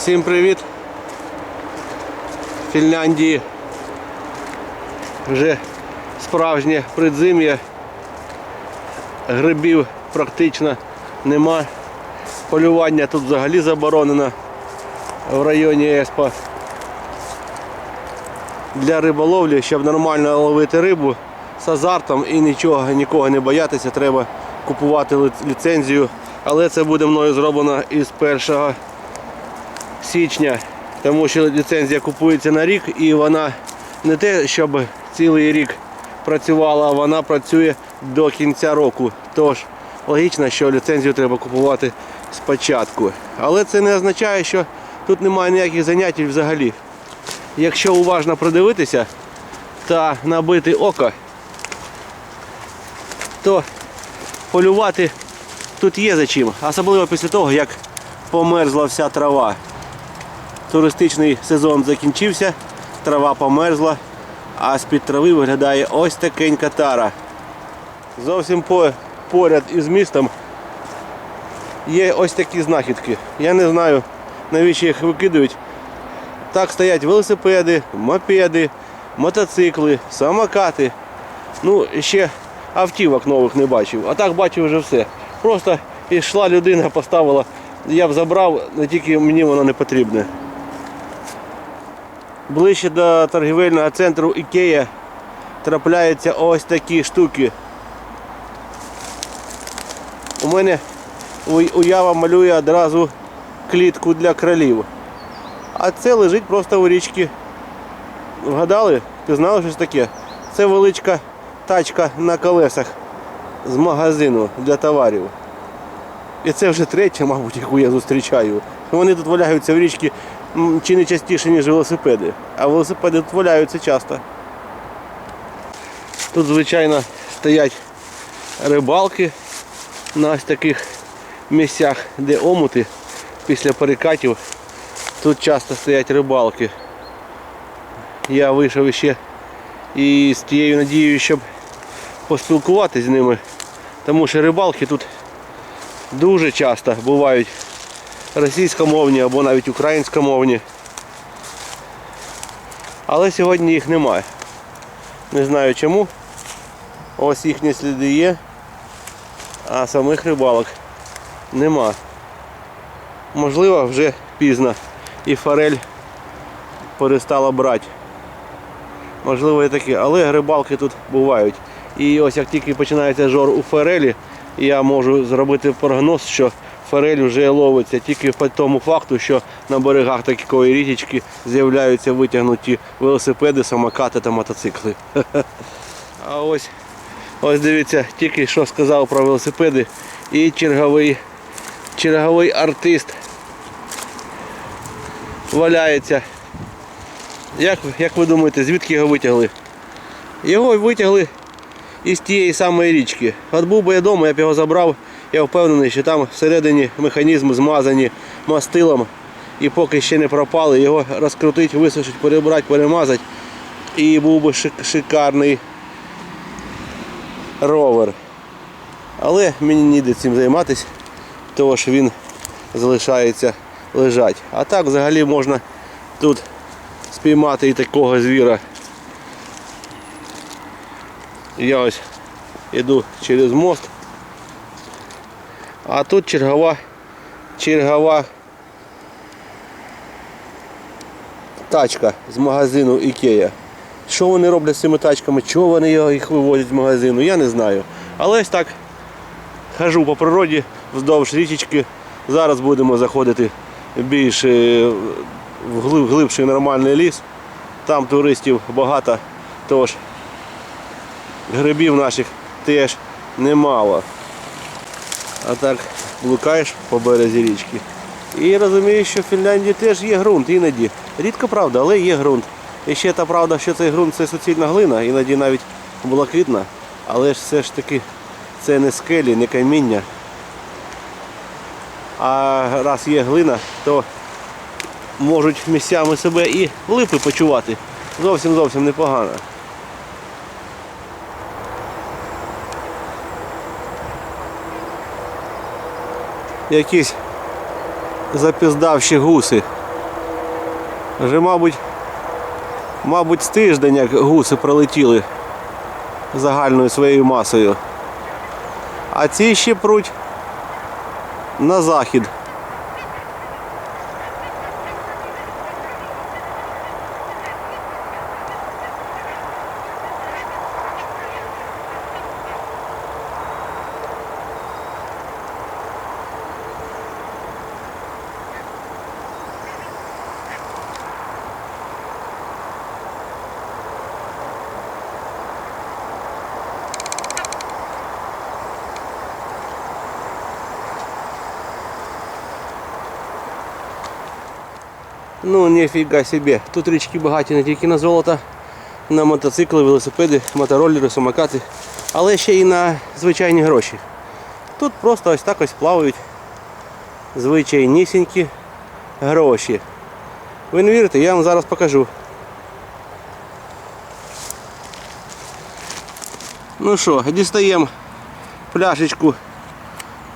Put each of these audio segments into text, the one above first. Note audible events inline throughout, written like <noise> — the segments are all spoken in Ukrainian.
Всім привіт! Фінляндії вже справжнє придзим'я. Грибів практично нема. Полювання тут взагалі заборонено в районі Еспа. Для риболовлі, щоб нормально ловити рибу з азартом і нічого, нікого не боятися, треба купувати ліцензію. Але це буде мною зроблено із 1 січня, тому що ліцензія купується на рік і вона не те, щоб цілий рік працювала, а вона працює до кінця року. Тож логічно, що ліцензію треба купувати спочатку. Але це не означає, що тут немає ніяких занять взагалі. Якщо уважно придивитися та набити око, то полювати тут є за чим. Особливо після того, як померзла вся трава. Туристичний сезон закінчився, трава померзла, а з-під трави виглядає ось такенька тара. Зовсім по- поряд із містом є ось такі знахідки. Я не знаю, навіщо їх викидають. Так стоять велосипеди, мопеди, мотоцикли, самокати. Ну, ще автівок нових не бачив. А так бачив вже все. Просто йшла людина, поставила. Я б забрав, не тільки мені воно не потрібне. Ближче до торгівельного центру Ікея трапляються ось такі штуки. У мене уява малює одразу клітку для кролів. А це лежить просто у річці. Вгадали? Пізнали щось таке? Це величка тачка на колесах з магазину для товарів. І це вже третя, мабуть, яку я зустрічаю. Вони тут валяються в річці чи не частіше, ніж велосипеди. А велосипеди тут валяються часто. Тут, звичайно, стоять рибалки на ось таких місцях, де омути після перекатів. Тут часто стоять рибалки. Я вийшов ще і з тією надією, щоб поспілкуватися з ними. Тому що рибалки тут дуже часто бувають російськомовні або навіть українськомовні. Але сьогодні їх немає. Не знаю чому. Ось їхні сліди є, а самих рибалок нема. Можливо, вже пізно і форель перестала брати. Можливо і таке, але рибалки тут бувають. І ось як тільки починається жор у форелі, я можу зробити прогноз, що форель вже ловиться тільки по тому факту, що на берегах такої річечки з'являються витягнуті велосипеди, самокати та мотоцикли. <laughs> А ось, ось дивіться, тільки що сказав про велосипеди і черговий, черговий артист валяється. Як, як ви думаєте, звідки його витягли? Його витягли із тієї самої річки. От був би я вдома, я б його забрав. Я впевнений, що там всередині механізми змазані мастилом і поки ще не пропали, його розкрутить, висушить, перебрати, перемазати. І був би шик- шикарний ровер. Але мені ніде цим займатися, тому що він залишається лежать. А так взагалі можна тут спіймати і такого звіра. Я ось іду через мост. А тут чергова, чергова тачка з магазину Ікея. Що вони роблять з цими тачками? Чого вони їх вивозять з магазину, я не знаю. Але ось так хожу по природі вздовж річечки. Зараз будемо заходити більш е, в глибший нормальний ліс. Там туристів багато, тож грибів наших теж немало. А так блукаєш по березі річки. І розумієш, що в Фінляндії теж є ґрунт іноді. Рідко правда, але є ґрунт. І ще та правда, що цей ґрунт це суцільна глина, іноді навіть блакитна. Але ж все ж таки це не скелі, не каміння. А раз є глина, то можуть місцями себе і липи почувати. Зовсім зовсім непогано. Якісь запіздавші гуси Вже, мабуть, мабуть, з тиждень, як гуси пролетіли загальною своєю масою. А ці ще пруть на захід. Ну, ніфіга собі. Тут річки багаті не тільки на золото, на мотоцикли, велосипеди, мотороллери, самокати, але ще й на звичайні гроші. Тут просто ось так ось плавають звичайнісінькі гроші. Ви не вірите, я вам зараз покажу. Ну що, дістаємо пляшечку,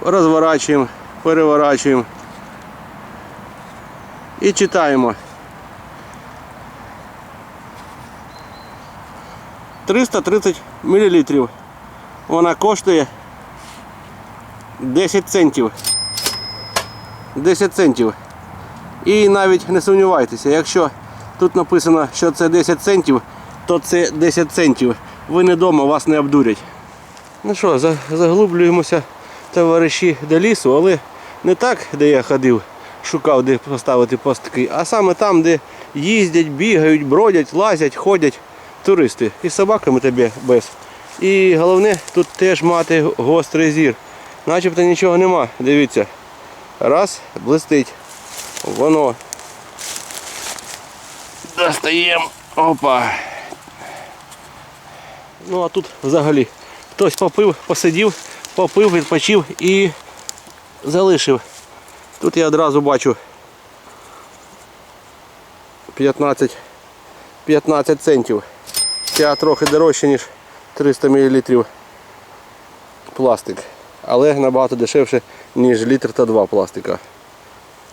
розворачуємо, переворачуємо. І читаємо. 330 мл. Вона коштує 10 центів. 10 центів. І навіть не сумнівайтеся, якщо тут написано, що це 10 центів, то це 10 центів. Ви не вдома, вас не обдурять. Ну що, заглублюємося, товариші, до лісу, але не так, де я ходив, шукав, де поставити постки, а саме там, де їздять, бігають, бродять, лазять, ходять туристи. І собаками тебе без. І головне, тут теж мати гострий зір. Начебто нічого нема. Дивіться. Раз, блистить. Воно. Достаємо. Опа. Ну а тут взагалі хтось попив, посидів, попив, відпочив і залишив. Тут я одразу бачу 15, 15 центів. Ця трохи дорожче, ніж 300 мл пластик. Але набагато дешевше, ніж літр та 2 пластика.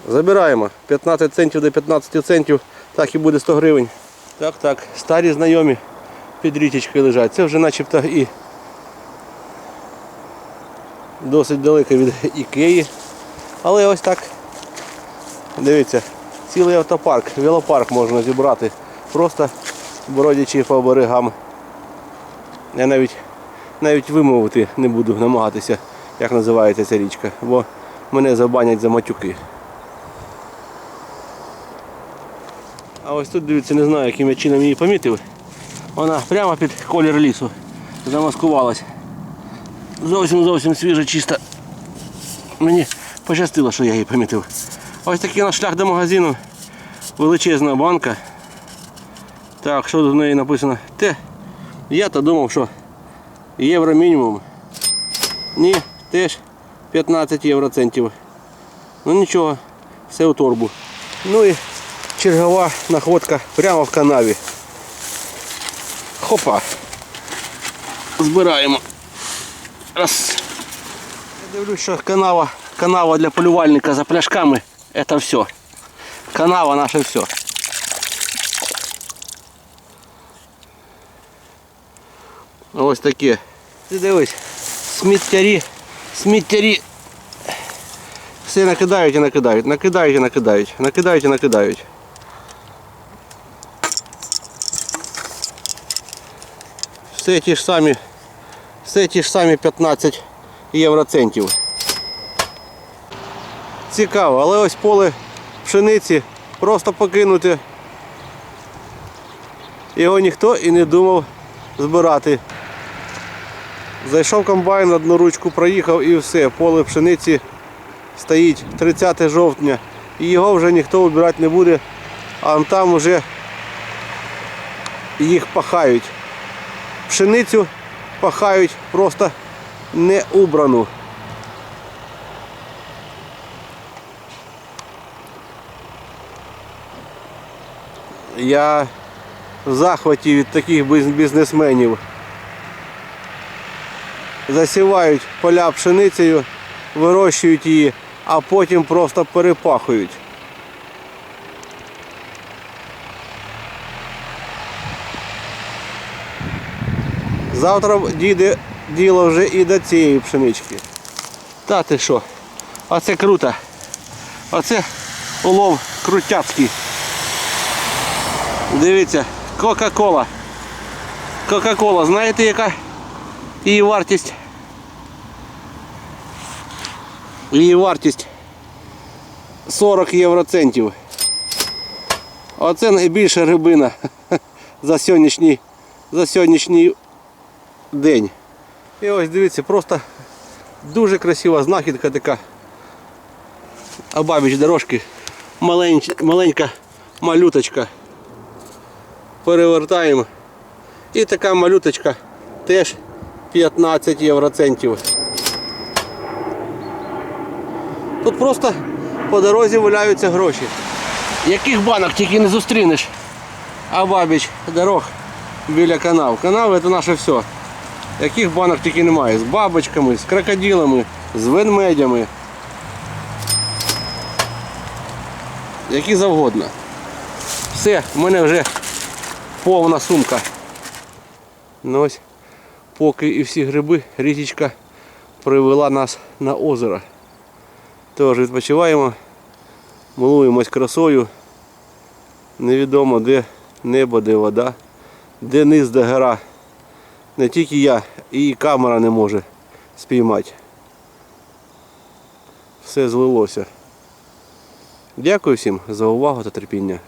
Забираємо 15 центів до 15 центів, так і буде 100 гривень. Так, так, старі знайомі під річечкою лежать. Це вже начебто і досить далеко від Ікеї. Але ось так. Дивіться, цілий автопарк, велопарк можна зібрати, просто бродячи по берегам. Я навіть навіть вимовити не буду намагатися, як називається ця річка, бо мене забанять за матюки. А ось тут дивіться, не знаю, яким я чином її помітив. Вона прямо під колір лісу замаскувалась. Зовсім зовсім свіжа, чиста. Мені пощастило, що я її помітив. Ось такий наш шлях до магазину. Величезна банка. Так, що в неї написано? Те. Я то думав, що євро мінімум. Ні, теж 15 євроцентів. Ну нічого, все у торбу. Ну і чергова находка прямо в канаві. Хопа. Збираємо. Раз. Я дивлюсь, що канава, канава для полювальника за пляшками це все. Канава наше все. Ось таке. Ти дивись, сміттярі, сміттярі. Все накидають і накидають, накидають і накидають, накидають і накидають. Все ті ж самі, все ті ж самі 15 євроцентів. Цікаво, але ось поле пшениці просто покинуте. Його ніхто і не думав збирати. Зайшов комбайн, одну ручку проїхав і все, поле пшениці стоїть 30 жовтня. І його вже ніхто вибирати не буде, а там вже їх пахають. Пшеницю пахають просто не убрану. Я в захваті від таких бізнесменів. Засівають поля пшеницею, вирощують її, а потім просто перепахують. Завтра дійде діло вже і до цієї пшенички. Та ти що? Оце круто. Оце улов крутяцький. Дивіться, Кока-Кола. Кока-Кола, знаєте яка її вартість? Її вартість 40 євроцентів. Оце найбільша рибина <laughs> за сьогоднішній, за сьогоднішній день. І ось дивіться, просто дуже красива знахідка така. Обабіч дорожки маленька, маленька малюточка. Перевертаємо. І така малюточка теж 15 євроцентів. Тут просто по дорозі валяються гроші. Яких банок тільки не зустрінеш. А бабіч дорог біля канав. Канал це наше все. Яких банок тільки немає. З бабочками, з крокодилами, з ведмедями. Які завгодно. Все, в мене вже повна сумка. Ну ось, поки і всі гриби, річечка привела нас на озеро. Тож відпочиваємо, милуємось красою. Невідомо де небо, де вода, де низ, де гора. Не тільки я, і камера не може спіймати. Все злилося. Дякую всім за увагу та терпіння.